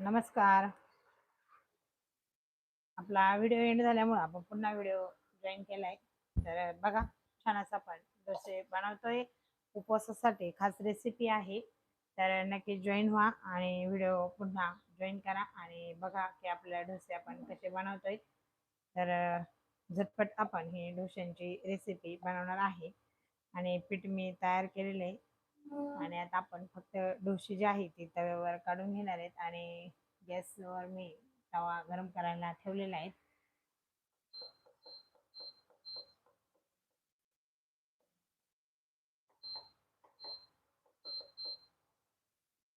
नमस्कार. आपला video end झाल्यामुळे आपण पुन्हा व्हिडिओ जॉईन केलाय. तर बघा छान असं आपण डोसे बनवतोय उपवासासाठी खास रेसिपी आहे. तर नक्की जॉईन व्हा आणि व्हिडिओ पुन्हा जॉईन करा आणि बघा की आपल्या डोसे आपण कसे बनवतोय. तर झटपट आपण ही डोश्यांची रेसिपी बनवणार आहे. आणि पीठ मी तयार केलेलं आहे. आणि आता आपण फक्त डोशी जी आहे ती तव्यावर काढून घेणार आहेत आणि गॅसवर मी तवा गरम करायला ठेवलेला आहे.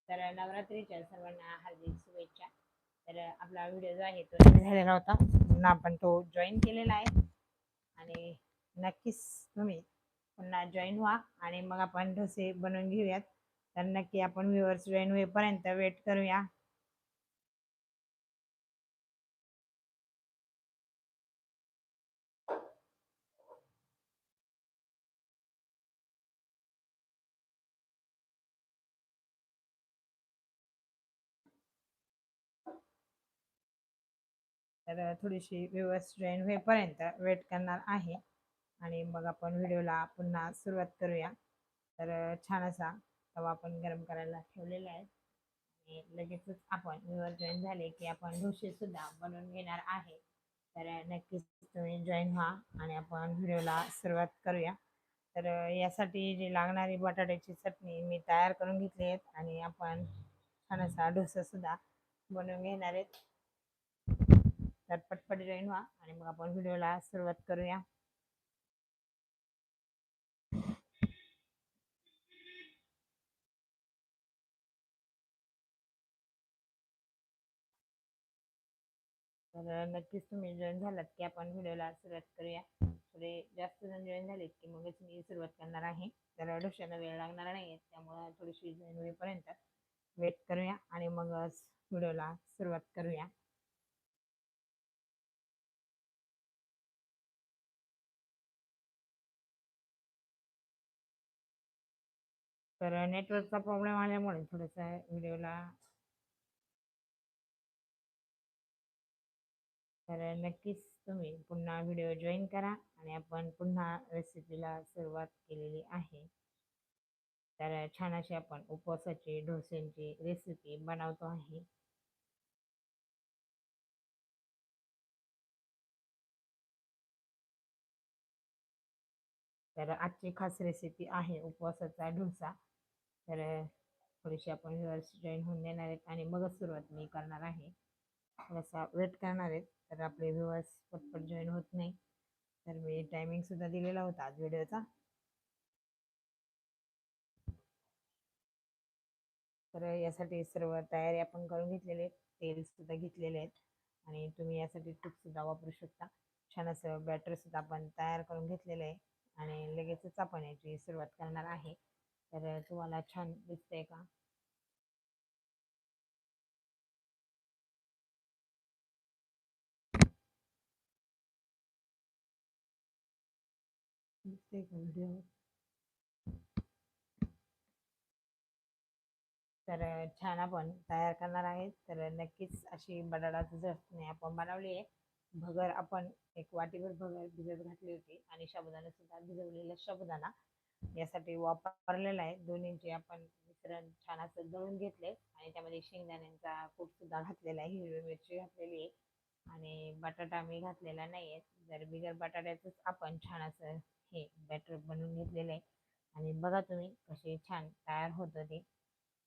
तर नवरात्रीच्या सर्वांना हार्दिक शुभेच्छा. तर आपला व्हिडिओ जो आहे तो झालेला होता. पुन्हा आपण तो जॉईन केलेला आहे. आणि नक्कीच तुम्ही पुन्हा जॉईन व्हा आणि मग आपण डोसे बनवून घेऊयात. तर नक्की आपण व्ह्युअर्स जॉईन होईपर्यंत वेट करूया. तर थोडीशी व्यवस्थित जॉईन होईपर्यंत वेट करणार आहे. आणि मग आपण व्हिडिओला पुन्हा सुरुवात करूया. तर छान असा तवा आपण गरम करायला ठेवलेला आहे. आणि लगेचच आपण व्ह्युअर जॉईन झाले की आपण डोसे सुद्धा बनवून घेणार आहे. तर नक्कीच तुम्ही जॉईन व्हा आणि आपण व्हिडिओला सुरुवात करूया. तर यासाठी जी लागणारी बटाट्याची चटणी मी तयार करून घेतली आहेत आणि आपण छान असा डोसा सुद्धा बनवून घेणार आहेत. तर पटपट जॉईन व्हा आणि मग आपण व्हिडिओला सुरुवात करूया. तर नक्कीच तुम्ही जॉईन झालात की आपण व्हिडिओला सुरुवात करूया. थोडे जास्त जण जॉईन झालेत की मगच मी सुरुवात करणार आहे. तर डोशाला वेळ लागणार नाही त्यामुळं थोडीशी जॉईन होईपर्यंत वेट करूया आणि मगच व्हिडिओला सुरुवात करूया. तर नेटवर्कचा प्रॉब्लेम आल्यामुळे थोडंसं व्हिडिओला तर नक्कीच तुम्ही पुन्हा व्हिडिओ जॉईन करा आणि आपण पुन्हा रेसिपीला सुरुवात केलेली आहे. तर छान अशी आपण उपवासाची ढोसेंची रेसिपी बनवतो आहे. तर आजची खास रेसिपी आहे उपवासाचा डोसा. तर थोडीशी आपण जॉईन होऊन देणार आहेत आणि मगच सुरुवात मी करणार आहे. थोडासा वेट करणार आहेत. तर आपले व्ह्युअर्स पटपट जॉईन होत नाही. तर मी टायमिंगसुद्धा दिलेला होता आज व्हिडिओचा तर यासाठी सर्व तयारी आपण करून घेतलेले आहेत. तेलसुद्धा घेतलेले आहेत. आणि तुम्ही यासाठी तूपसुद्धा वापरू शकता. छान असं बॅटरसुद्धा आपण तयार करून घेतलेलं आहे. आणि लगेचच आपण याची सुरुवात करणार आहे. तर तुम्हाला छान दिसतंय का? दिसतंय का व्हिडिओ तर छान आपण तयार करणार आहे तर नक्कीच अशी बटाटाची चटणी आपण बनवली आहे. भगर आपण एक वाटीभर भगर भिजत घातली होती आणि साबुदाणा सुद्धा भिजवलेला साबुदाणा यासाठी वापरलेला आहे. दोन्हींचे आपण मिश्रण छान असं दळून घेतले आणि त्यामध्ये शेंगदाण्यांचा कूट सुद्धा घातलेला आहे. हिरवी मिरची घातलेली आहे आणि बटाटा मी घातलेला नाही आहे जर बिगर बटाट्याचंच आपण छान असं हे बॅटर बनवून घेतलेलं आहे. आणि बघा तुम्ही कसे छान तयार होतं ते.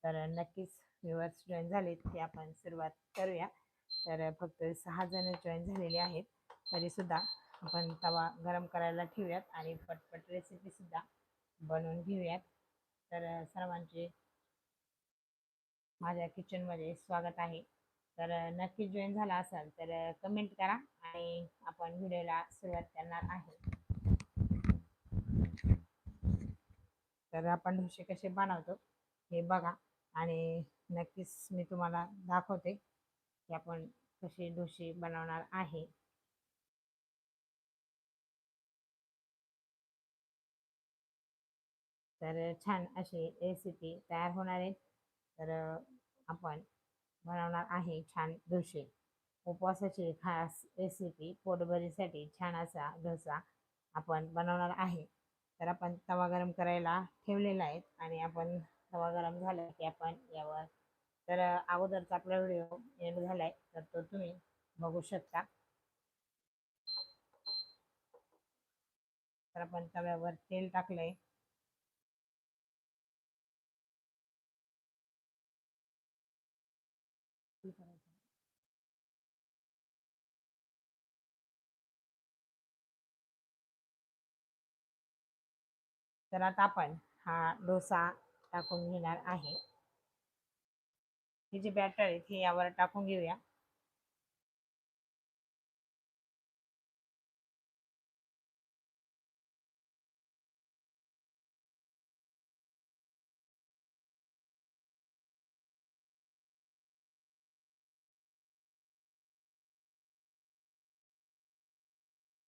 तर नक्कीच व्ह्युअर्स जॉईन झालेत ते आपण सुरुवात करूया. तर फक्त सहा जण जॉईन झालेले आहेत. तरीसुद्धा आपण तवा गरम करायला ठेवूयात आणि पटपट रेसिपीसुद्धा बनवून घेऊयात. तर सर्वांचे माझ्या किचनमध्ये स्वागत आहे. तर नक्की जॉईन झाला असाल तर कमेंट करा आणि आपण व्हिडिओला सुरुवात करणार आहे. तर आपण डोसे कसे बनवतो हे बघा. आणि नक्कीच मी तुम्हाला दाखवते की आपण कसे ढोसे बनवणार आहे. तर छान अशी रेसिपी तयार होणार आहे. तर आपण बनवणार आहे छान डोसे. उपवासाची खास रेसिपी पोटभरीसाठी छान असा डोसा आपण बनवणार आहे. तर आपण तवा गरम करायला ठेवलेला आहे आणि आपण तवा गरम झाला की आपण यावर तर अगोदरचा आपला व्हिडिओ एंड झालाय तर तो तुम्ही बघू शकता. तर आपण तव्यावर तेल टाकलंय. तर आता आपण हा डोसा टाकून घेणार आहे. हे जी बॅटर आहे ती यावर टाकून घेऊया.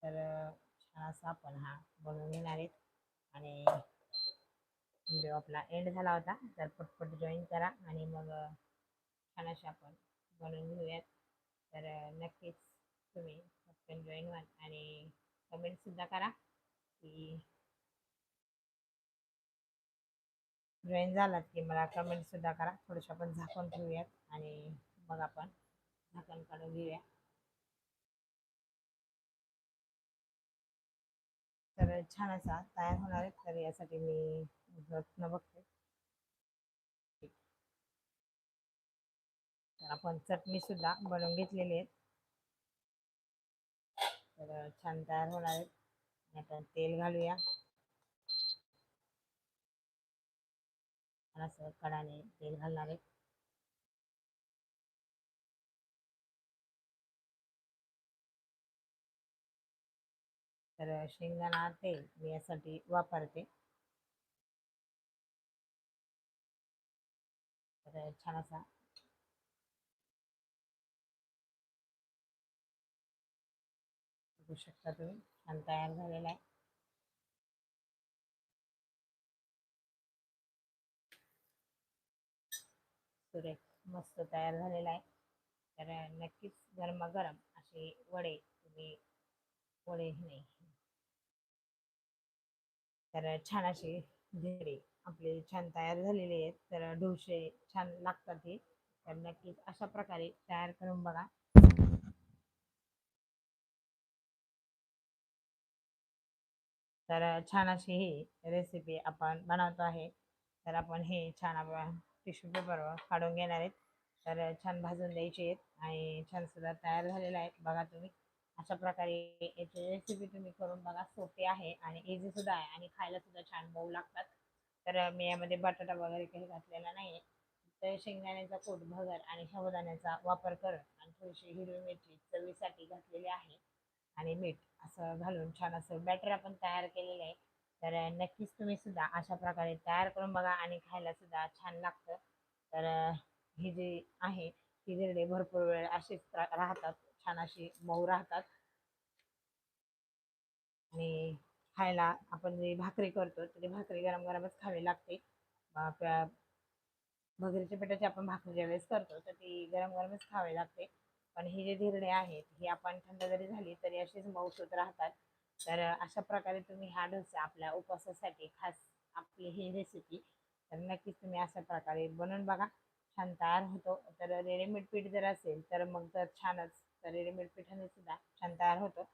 तर छान असा आपण हा बनवून घेणार आहेत. आणि व्हिडिओ आपला एंड झाला होता. तर पटपट जॉईन करा आणि मग छान अशा आपण बनवून घेऊयात. तर नक्कीच तुम्ही पटकन जॉईन व्हाल आणि कमेंटसुद्धा करा की जॉईन झालात की मला कमेंटसुद्धा करा. थोडंसं आपण झाकून ठेवूयात आणि मग आपण झाकण काढून घेऊया. तर छान असा तयार होणार आहे. तर यासाठी मी न बघते. तर आपण चटणी सुद्धा बनवून घेतलेली आहे. तर छान तयार होणार आहेत आता तेल घालूया. असं कडाने तेल घालणार आहे. तर शेंगदाणा तेल मी यासाठी वापरते. तर छान असा बघू शकता तुम्ही छान तयार झालेला आहे. सुरेख मस्त तयार झालेला आहे. तर नक्कीच गरमागरम असे वडे तुम्ही वडे नाही. तर छान अशी धिरडे आपले छान तयार झालेले आहेत. तर ढोसे छान लागतात हे. तर नक्कीच अशा प्रकारे तयार करून बघा. तर छान अशी ही रेसिपी आपण बनवतो आहे. तर आपण हे छान आपण टिश्यू पेपरवर काढून घेणार आहेत. तर छान भाजून द्यायचे आहेत आणि छान सुद्धा तयार झालेला आहे. बघा तुम्ही. अशा प्रकारे याची रेसिपी तुम्ही करून बघा. सोपी आहे आणि इझी सुद्धा आहे आणि खायला सुद्धा छान मऊ लागतात. तर मी यामध्ये बटाटा वगैरे काही घातलेला नाही तर शेंगदाण्याचा कोट भगर आणि साबुदाण्याचा वापर करत आणि थोडीशी हिरवी मिरची चवीसाठी घातलेली आहे. आणि मीठ असं घालून छान असं बॅटर आपण तयार केलेलं आहे. तर नक्कीच तुम्ही सुद्धा अशा प्रकारे तयार करून बघा आणि खायला सुद्धा छान लागतं. तर ही जे आहे ही धिरडे भरपूर वेळ अशीच राहतात. छान अशी मऊ राहतात. आणि खायला आपण जे भाकरी करतो तर भाकरी गरम गरमच खावी लागते. भगरीच्या पिठाची आपण भाकरी ज्यावेळेस करतो तर ती गरम गरमच खावी लागते. पण हे जे धिरणे आहेत ही आपण थंड जरी झाली तरी अशीच मऊसूत राहतात. तर अशा प्रकारे तुम्ही हा डोसा आपल्या उपवासासाठी खास आपली ही रेसिपी तर नक्कीच तुम्ही अशा प्रकारे बनवून बघा. छान तयार होतो. तर रेडीमेड पीठ जर असेल तर मग तर छानच. तर रेडीमेड पिठाने सुद्धा छान तयार होतो.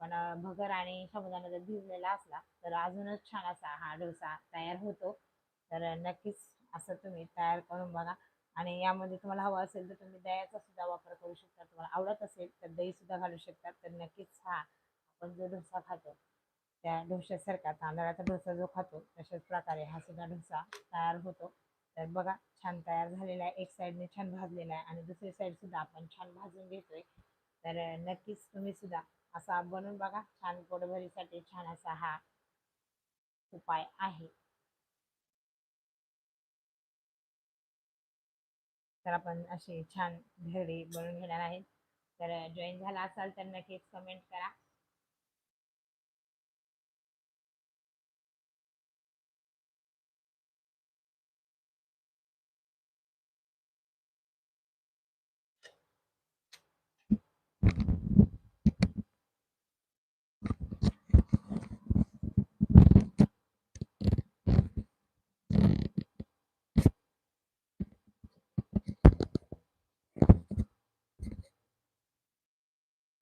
पण भगर आणि साबुदाणा जर भिजलेला असला तर अजूनच छान असा हा डोसा तयार होतो. तर नक्कीच असं तुम्ही तयार करून बघा. आणि यामध्ये तुम्हाला हवं असेल तर तुम्ही दह्याचा सुद्धा वापर करू शकता. तुम्हाला आवडत असेल तर दही सुद्धा घालू शकतात तर नक्कीच हा आपण जो डोसा खातो त्या डोश्यासारखा तांदळाचा डोसा जो खातो तशाच प्रकारे हा सुद्धा डोसा तयार होतो. तर बघा छान तयार झालेला आहे. एक साईडने छान भाजलेला आहे आणि दुसरी साईड सुद्धा आपण छान भाजून घेतोय. तर नक्कीच तुम्ही सुद्धा असा बनवून बघा. छान पोटभरीसाठी छान असा हा उपाय आहे. तर आपण असे छान घरी बनवून घेणार आहेत. तर जॉईन झाला असाल तर नक्कीच कमेंट करा.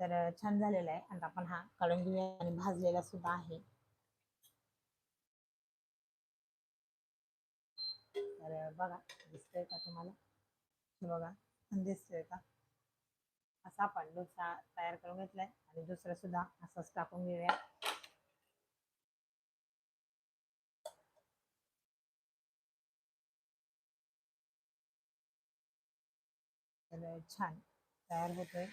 तर छान झालेला आहे. आता आपण हा काढून घेऊया आणि भाजलेला सुद्धा आहे. तर बघा दिसतोय का तुम्हाला? बघा दिसतोय का? असा आपण डोसा तयार करून घेतलाय आणि दुसरं सुद्धा असंच टाकून घेऊया. तर छान तयार होतोय.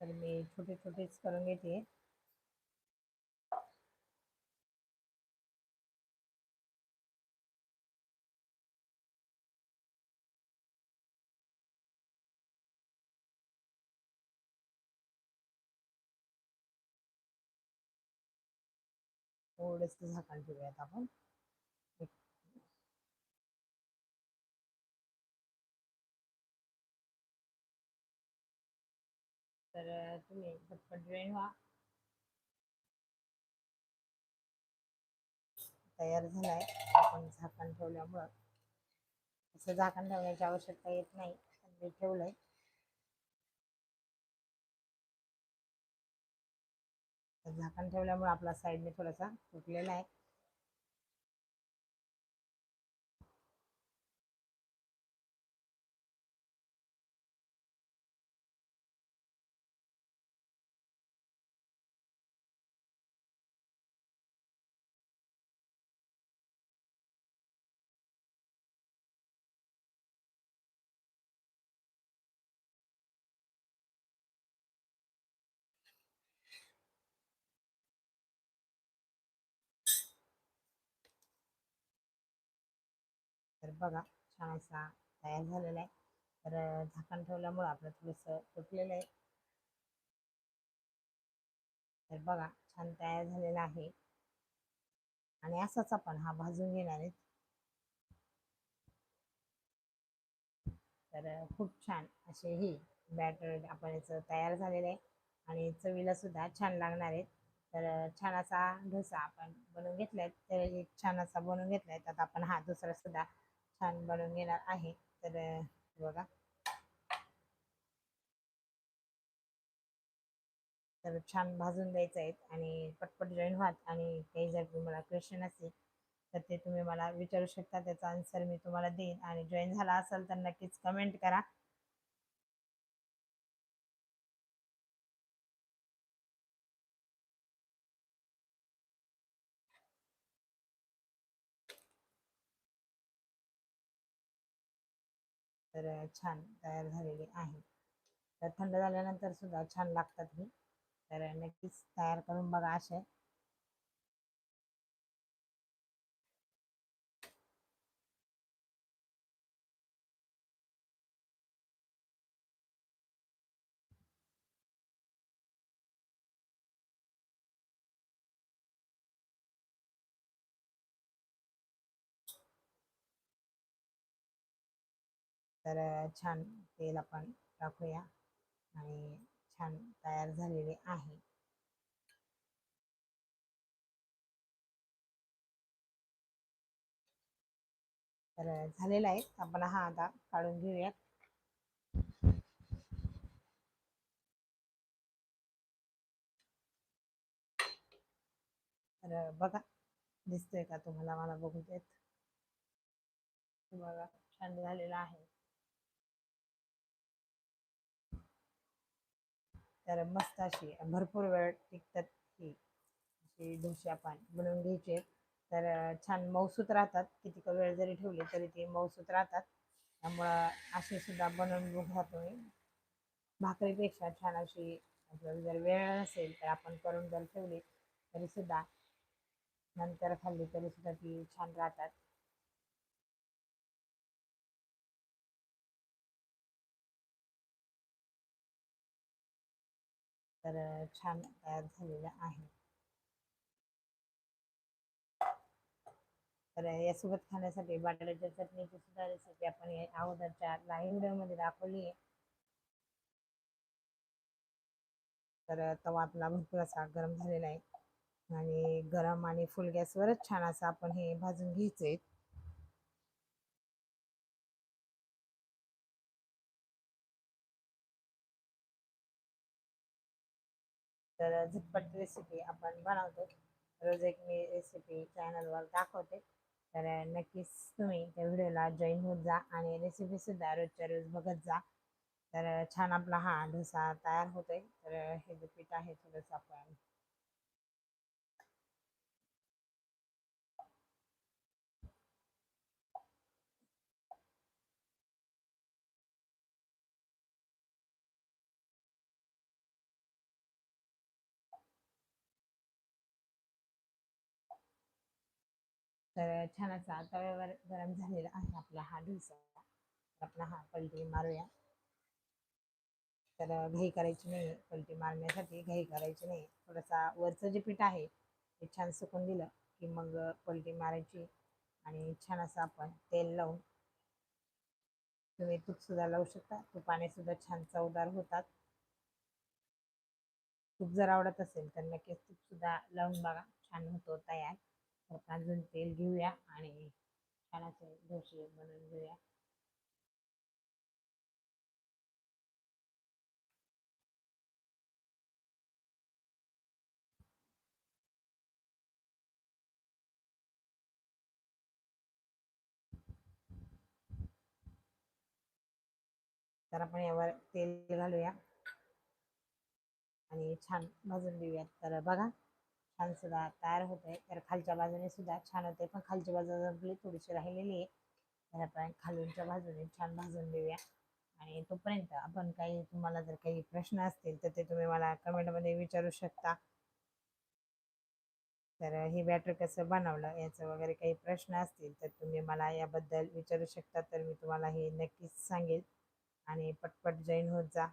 तर मी छोटे छोटेच करून घेते. थोडस झाकण ठेवूयात आपण. तर तुम्ही झटपट जॉईन व्हा. तयार झालाय. आपण झाकण ठेवल्यामुळं. असं झाकण ठेवण्याची आवश्यकता येत नाही. मी ठेवलंय. झाकण ठेवल्यामुळे आपला साईडने थोडासा तुटलेला आहे. तर बघा छान असा तयार झालेला आहे. तर झाकण ठेवल्यामुळं आपलं थोडंसं तुटलेलं आहे. तर बघा छान तयार झालेला आहे. आणि असाच आपण हा भाजून घेणार आहे. तर खूप छान असे ही बॅटर आपण याचं तयार झालेलं आहे. आणि चवीला सुद्धा छान लागणार आहेत. तर छान असा डोसा आपण बनवून घेतलाय. तर एक छान असा बनवून घेतलाय. तर आपण हा दुसरा सुद्धा छान बनवून घेणार आहे. तर बघा. तर छान भाजून द्यायचं आहे आणि पटपट जॉईन व्हात आणि काही जर तुम्हाला क्वेश्चन असेल तर ते तुम्ही मला विचारू शकता. त्याचा आन्सर मी तुम्हाला देईन आणि जॉईन झाला असेल तर नक्कीच कमेंट करा. तर छान तयार झालेली आहे. तर थंड झाल्यानंतर सुद्धा छान लागतात ही. तर नक्कीच तयार करून बघा असे तर छान तेल आपण टाकूया आणि छान तयार झालेले आहे. तर झालेला आहे. आपण हा आता काढून घेऊयात. तर बघा दिसतोय का तुम्हाला? मला बघू देत. बघा छान झालेला आहे. तर मस्त अशी भरपूर वेळ टिकतात ही अशी डोसे आपण बनवून घ्यायचे. तर छान मऊसूत राहतात. किती वेळ जरी ठेवले तरी ते मऊसूत राहतात. त्यामुळं असे सुद्धा बनवून बघा तुम्ही भाकरीपेक्षा छान अशी आपल्याला जर वेळ नसेल तर आपण करून जर ठेवली तरी सुद्धा नंतर खाल्ली तरी सुद्धा ती छान राहतात. तर छान तयार झालेलं आहे. तर यासोबत खाण्यासाठी बटाट्याच्या चटणीची सुद्धा रेसिपी आपण अगोदरच्या लाईन मध्ये दाखवली आहे. तर तवा आपला भरपूर असा गरम झालेला आहे. आणि गरम आणि फुल गॅसवरच छान असं आपण हे भाजून घ्यायचं आहे तर झटपट रेसिपी आपण बनवतो. रोज एक मी रेसिपी चॅनलवर दाखवते. तर नक्कीच तुम्ही त्या व्हिडिओला जॉईन होत जा आणि रेसिपीसुद्धा रोजच्या रोज बघत जा. तर छान आपला हा डोसा तयार होतोय. तर हे जे पीठ आहे थोडंसं आपण तर छान असा तव्यावर गरम झालेला आहे आपला हा डोसा आपण हा पलटी मारूया. तर घाई करायची नाही पलटी मारण्यासाठी घाई करायची नाही थोडासा वरचं जे पीठ आहे ते छान सुकून दिलं की मग पलटी मारायची आणि छान असं आपण तेल लावून तुम्ही तूपसुद्धा लावू शकता. तुपाने सुद्धा छान चवदार होतात. तूप जर आवडत असेल तर नक्कीच तूपसुद्धा लावून बघा. छान होतो तयार. अजून तेल घेऊया आणि छान असे डोसे बनवून घेऊया. तर आपण यावर तेल घालूया आणि छान भाजून देऊया तर बघा छान सुद्धा तयार होत आहे तर खालच्या बाजूने सुद्धा छान होते पण खालची बाजू थोडीशी राहिलेली आहे. तर आपण खालूनच्या बाजूने छान भाजून देऊया आणि तोपर्यंत आपण काही तुम्हाला जर काही प्रश्न असतील तर ते तुम्ही मला कमेंटमध्ये विचारू शकता. तर हे बॅटर कसं बनवलं याचं वगैरे काही प्रश्न असतील तर तुम्ही मला याबद्दल विचारू शकता. तर मी तुम्हाला हे नक्कीच सांगेल. आणि पटपट जॉईन होत जा.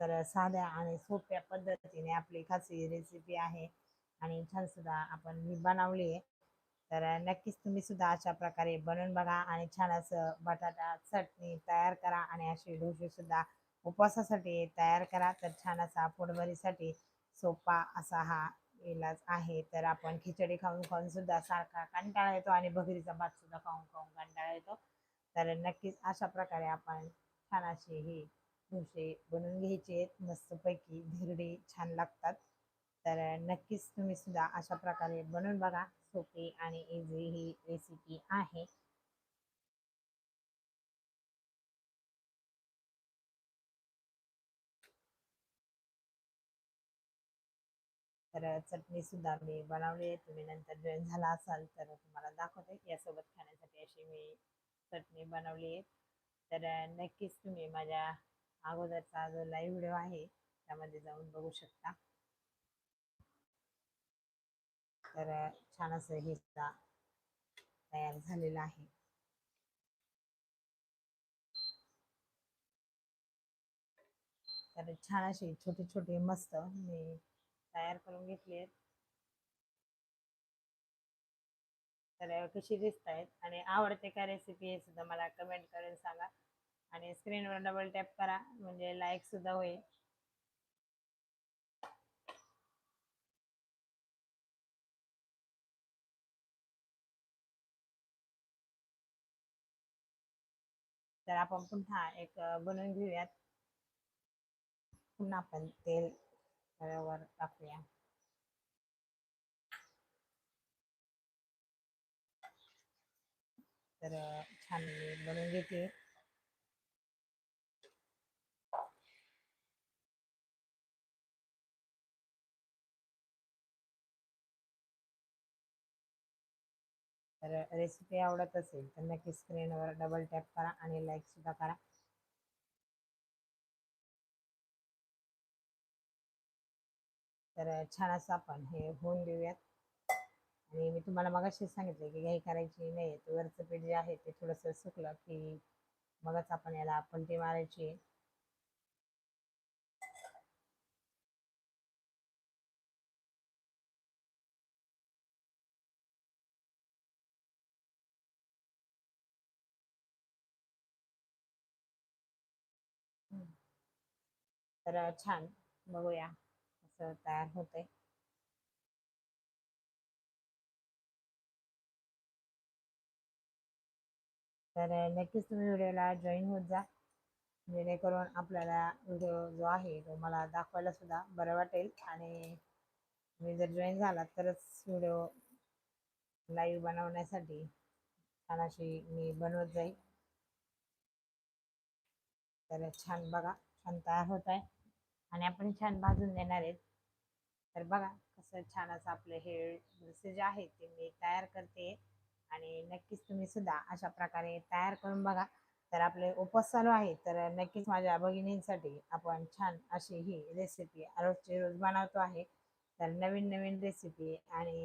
तर साध्या आणि सोप्या पद्धतीने आपली खासी रेसिपी आहे. आणि छान सुद्धा आपण मी बनवली आहे. तर नक्कीच तुम्ही सुद्धा अशा प्रकारे बनवून बघा आणि छान असं बटाटा चटणी तयार करा आणि अशी ढोशी सुद्धा उपवासासाठी तयार करा. तर छान असा पोटभरीसाठी सोपा असा हा इलाज आहे. तर आपण खिचडी खाऊन खाऊन सुद्धा सारखा कंटाळा येतो आणि भगरीचा भात सुद्धा खाऊन खाऊन कंटाळा येतो. तर नक्कीच अशा प्रकारे आपण छान अशी ही डोसे बनवून घ्यायचे आहेत. मस्तपैकी धिरडे छान लागतात. तर नक्कीच तुम्ही सुद्धा अशा प्रकारे बनवून बघा. सोपी आणि इझी ही रेसिपी आहे. तर चटणी सुद्धा मी बनवली आहे. तुम्ही नंतर जॉईन झाला असाल तर तुम्हाला दाखवते. यासोबत खाण्यासाठी अशी मी चटणी बनवली आहे. तर नक्कीच तुम्ही माझ्या अगोदरचा जो लाईव्ह व्हिडिओ आहे त्यामध्ये जाऊन बघू शकता. तर छान असं हे तयार झालेलं आहे. तर छान अशी छोटे छोटे मस्त मी तयार करून घेतले आहेत. तर कशी दिसत आहेत आणि आवडते का रेसिपी हे सुद्धा मला कमेंट करून सांगा. आणि स्क्रीनवर डबल टॅप करा म्हणजे लाईक सुद्धा होईल. तर आपण पुन्हा एक बनवून घेऊयात. पुन्हा आपण तेल वर टाकूया. तर छान बनवून घेते. तर रेसिपी आवडत असेल तर नक्की स्क्रीनवर डबल टॅप करा आणि लाईक सुद्धा करा. तर छान असं आपण हे होऊन देऊयात. आणि मी तुम्हाला मगाशी सांगितले की घाई करायची नाही तर वरचं पीठ जे आहे ते थोडंसं सुकलं की मगच आपण याला पलटी मारायची. तर छान बघूया असं तयार होते तर नक्कीच तुम्ही व्हिडिओला जॉईन होत जा. जेणेकरून आपल्याला व्हिडिओ जो आहे तो मला दाखवायला सुद्धा बरं वाटेल. आणि तुम्ही जर जॉईन झाला तरच व्हिडिओ लाईव्ह बनवण्यासाठी छान अशी मी बनवत जाईल. तर छान बघा छान तयार होत आहे. आणि आपण छान भाजून देणार आहेत. तर बघा कसं छान असं आपलं हे ड्रेसेस जे आहे ते मी तयार करते आणि नक्कीच तुम्ही सुद्धा अशा प्रकारे तयार करून बघा. तर आपले उपवास चालू आहे तर नक्कीच माझ्या भगिनींसाठी आपण छान अशी ही रेसिपी रोजची रोज बनवतो आहे. तर नवीन नवीन रेसिपी आणि